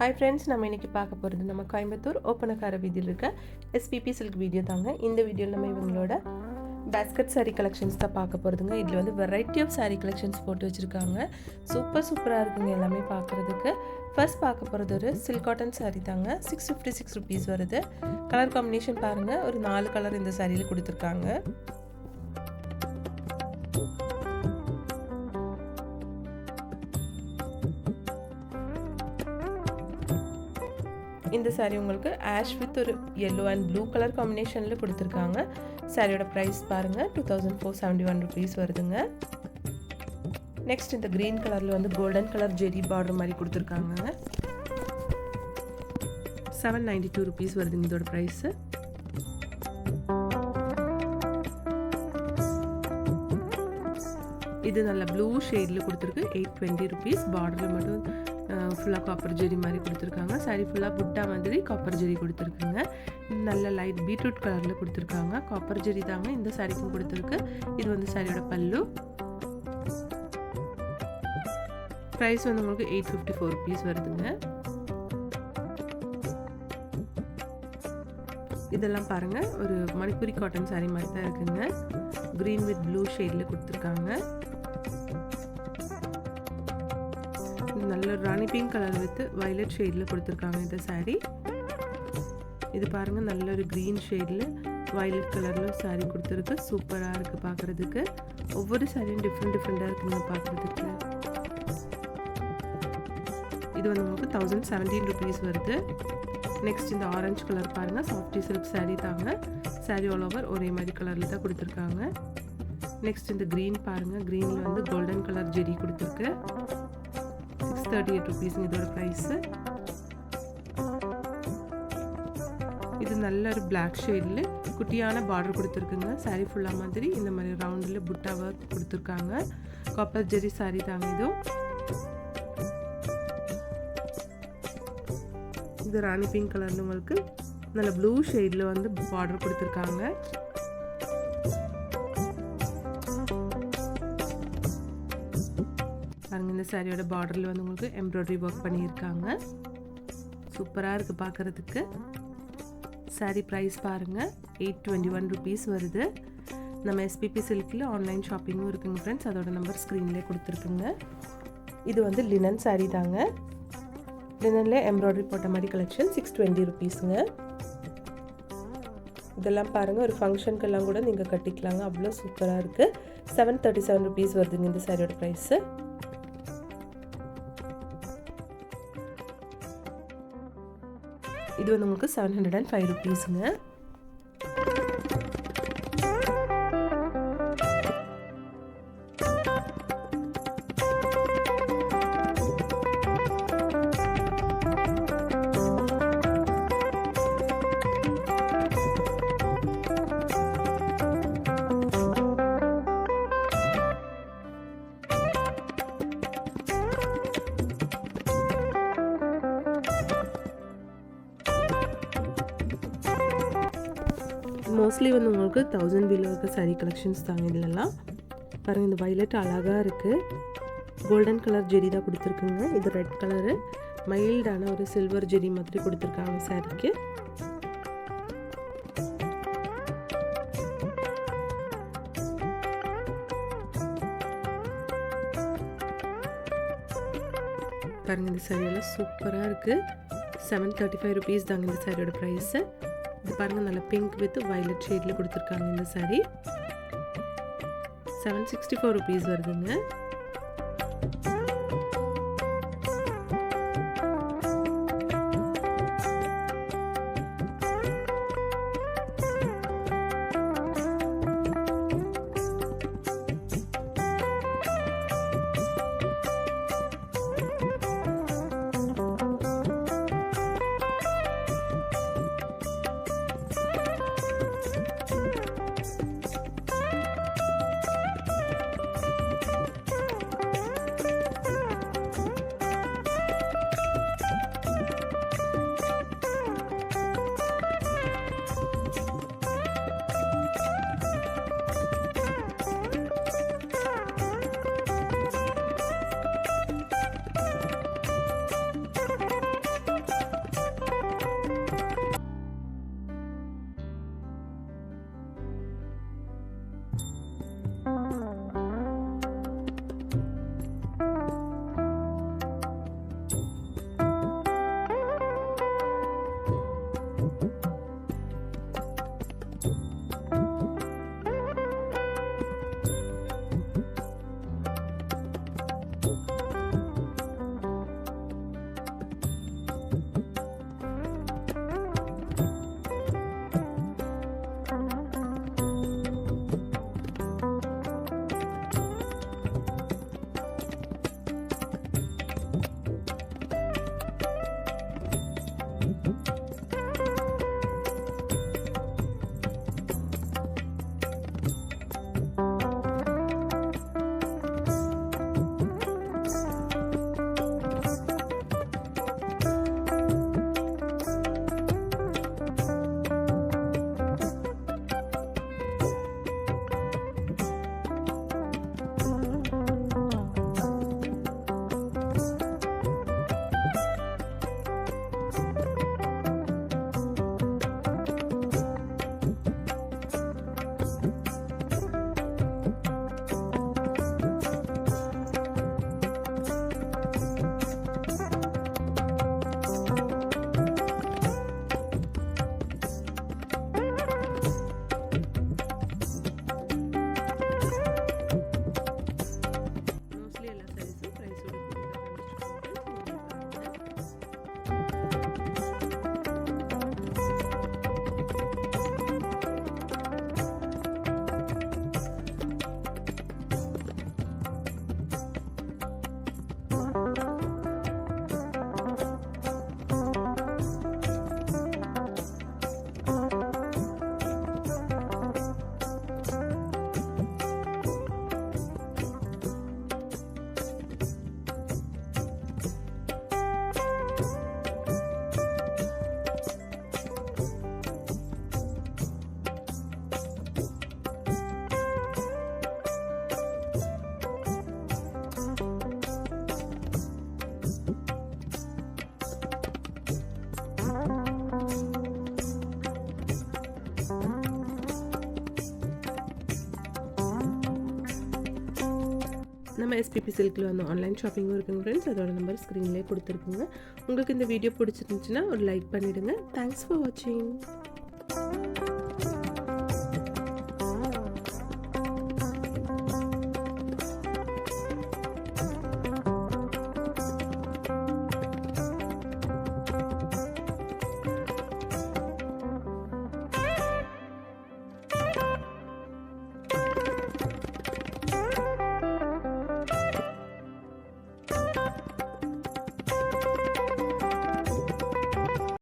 Hi friends நம்ம இன்றைக்கி பார்க்க போகிறது நம்ம கோயம்புத்தூர் ஓப்பனக்கார வீதியில் இருக்க எஸ்பிபி சில்க் வீடியோ தாங்க. இந்த வீடியோவில் நம்ம இவங்களோட பேஸ்கட் சாரீ கலெக்ஷன்ஸ் தான் பார்க்க போகிறதுங்க இதில் வந்து வெரைட்டி ஆஃப் சாரீ கலெக்ஷன்ஸ் போட்டு வச்சுருக்காங்க. சூப்பர் சூப்பராக இருக்குங்க எல்லாமே பார்க்குறதுக்கு. ஃபர்ஸ்ட் பார்க்க போகிறது ஒரு சில்க் காட்டன் சாரீ தாங்க. சிக்ஸ் ஃபிஃப்டி சிக்ஸ் ருபீஸ் வருது. கலர் காம்பினேஷன் பாருங்கள் ஒரு நாலு கலர் இந்த சாரியில் கொடுத்துருக்காங்க. இந்த சாரீ உங்களுக்கு ஆஷ் வித் ஒரு எல்லோ அண்ட் ப்ளூ கலர் காம்பினேஷனில் கொடுத்துருக்காங்க. சாரியோட ப்ரைஸ் பாருங்கள் two thousand four seventy one rupees வருதுங்க. நெக்ஸ்ட் இந்த க்ரீன் கலரில் வந்து கோல்டன் கலர் ஜெரி பார்டர் மாதிரி கொடுத்துருக்காங்க. செவன் நைன்டி டூ ருபீஸ் வருதுங்க இதோட ப்ரைஸு இது நல்ல ப்ளூ ஷேடில் கொடுத்துருக்கு. எயிட் டுவெண்ட்டி ருபீஸ் பார்டரில் மட்டும் ஃபுல்லாக காப்பர் ஜெரி மாதிரி கொடுத்துருக்காங்க. சாரி ஃபுல்லாக புட்டா மாதிரி காப்பர் ஜெரி கொடுத்துருக்குங்க. நல்ல லைட் பீட்ரூட் கலரில் கொடுத்துருக்காங்க. காப்பர் ஜெரி தாங்க இந்த சாரிக்கும் கொடுத்துருக்கு. இது வந்து சாரியோட பல்லு. ப்ரைஸ் வந்து உங்களுக்கு எயிட் ஃபிஃப்டி ஃபோர் ருபீஸ் வருதுங்க. இதெல்லாம் பாருங்கள் ஒரு மணிப்பூரி காட்டன் சாரீ மாதிரி தான் இருக்குங்க. க்ரீன் வித் ப்ளூ ஷேடில் கொடுத்துருக்காங்க. நல்ல rani pink colour with violet ஷேடில் கொடுத்துருக்காங்க இந்த சாரீ இது பாருங்கள் நல்ல ஒரு க்ரீன் ஷேடில் வயலட் கலரில் சாரீ கொடுத்துருக்கு. சூப்பராக இருக்குது பார்க்குறதுக்கு ஒவ்வொரு சாரியும் டிஃப்ரெண்ட் டிஃப்ரெண்ட்டாக இருக்குங்க பார்க்குறதுக்கு இது வந்து உங்களுக்கு தௌசண்ட் செவன்டீன் ருபீஸ் வருது. நெக்ஸ்ட் இந்த ஆரஞ்சு கலர் பாருங்கள் சாஃப்டி சில்க் சாரீ தாங்க. சாரீ ஆல் ஓவர் ஒரே மாதிரி கலரில் தான் கொடுத்துருக்காங்க. நெக்ஸ்ட் இந்த க்ரீன் பாருங்கள் க்ரீனில் வந்து கோல்டன் கலர் ஜெரி கொடுத்துருக்கு. தேர்ட்டி எயிட் ருபீஸுங்க இதோட ப்ரைஸு இது நல்ல ஒரு பிளாக் ஷேடில் குட்டியான பார்டர் கொடுத்துருக்குங்க. சாரீ ஃபுல்லாக மாதிரி இந்த மாதிரி ரவுண்டில் புட்டா ஒர்க் கொடுத்துருக்காங்க. காப்பர் ஜெரி சாரீ தாங்க இதுவும் இது ராணி பிங்க் கலர்ல உங்களுக்கு நல்ல ப்ளூ ஷேடில் வந்து பார்டர் கொடுத்துருக்காங்க. இந்த சாரியோட பார்டரில் வந்து உங்களுக்கு எம்ப்ராய்டரி ஒர்க் பண்ணியிருக்காங்க. சூப்பராக இருக்குது பார்க்குறதுக்கு சாரீ ப்ரைஸ் பாருங்கள் எயிட் டுவெண்ட்டி ஒன் ருபீஸ் வருது. நம்ம எஸ்பிபி சில்கில் ஆன்லைன் ஷாப்பிங்கும் இருக்குங்க ஃப்ரெண்ட்ஸ் அதோட நம்பர் ஸ்க்ரீன்லேயே கொடுத்துருக்குங்க. இது வந்து லினன் சாரீ தாங்க. லினனில் எம்ப்ராய்டரி போட்ட மாதிரி கலெக்ஷன் சிக்ஸ் டுவெண்ட்டி ருபீஸுங்க இதெல்லாம் பாருங்கள் ஒரு ஃபங்க்ஷனுக்கெல்லாம் கூட நீங்கள் கட்டிக்கலாங்க. அவ்வளோ சூப்பராக இருக்குது செவன் தேர்ட்டி செவன் ருபீஸ் வருதுங்க இந்த சாரியோட ப்ரைஸு இது வந்து உங்களுக்கு செவன் ஹண்ட்ரட் அண்ட் ஃபைவ் ருபீஸுங்க மோஸ்ட்லி வந்து உங்களுக்கு தௌசண்ட் பிலோ இருக்க சாரீ கலெக்ஷன்ஸ் தாங்க இதிலலாம். பாருங்கள் இந்த வயலட் அழகாக இருக்குது கோல்டன் கலர் ஜெரி தான் கொடுத்துருக்குங்க. இது ரெட் கலரு மைல்டான ஒரு சில்வர் ஜெரி மாதிரி கொடுத்துருக்காங்க சாரிக்கு பாருங்கள் இந்த சாரியெல்லாம் சூப்பராக இருக்குது செவன் தேர்ட்டி ஃபைவ் ருபீஸ் தாங்க இந்த சாரியோட ப்ரைஸு பாருங்கள் நல்லா பிங்க் வித் வயலட் ஷேடில் கொடுத்துருக்காங்க இந்த sari seven sixty four rupees வருதுங்க. நம்ம எஸ்பிபி சில்கில் வந்து ஆன்லைன் ஷாப்பிங்கும் இருக்குங்க ஃப்ரெண்ட்ஸ் அதோட நம்பர் ஸ்க்ரீன்லேயே கொடுத்துருக்குங்க. உங்களுக்கு இந்த வீடியோ பிடிச்சிருந்துச்சுன்னா ஒரு லைக் பண்ணிவிடுங்க தேங்க்ஸ் ஃபார் வாட்சிங்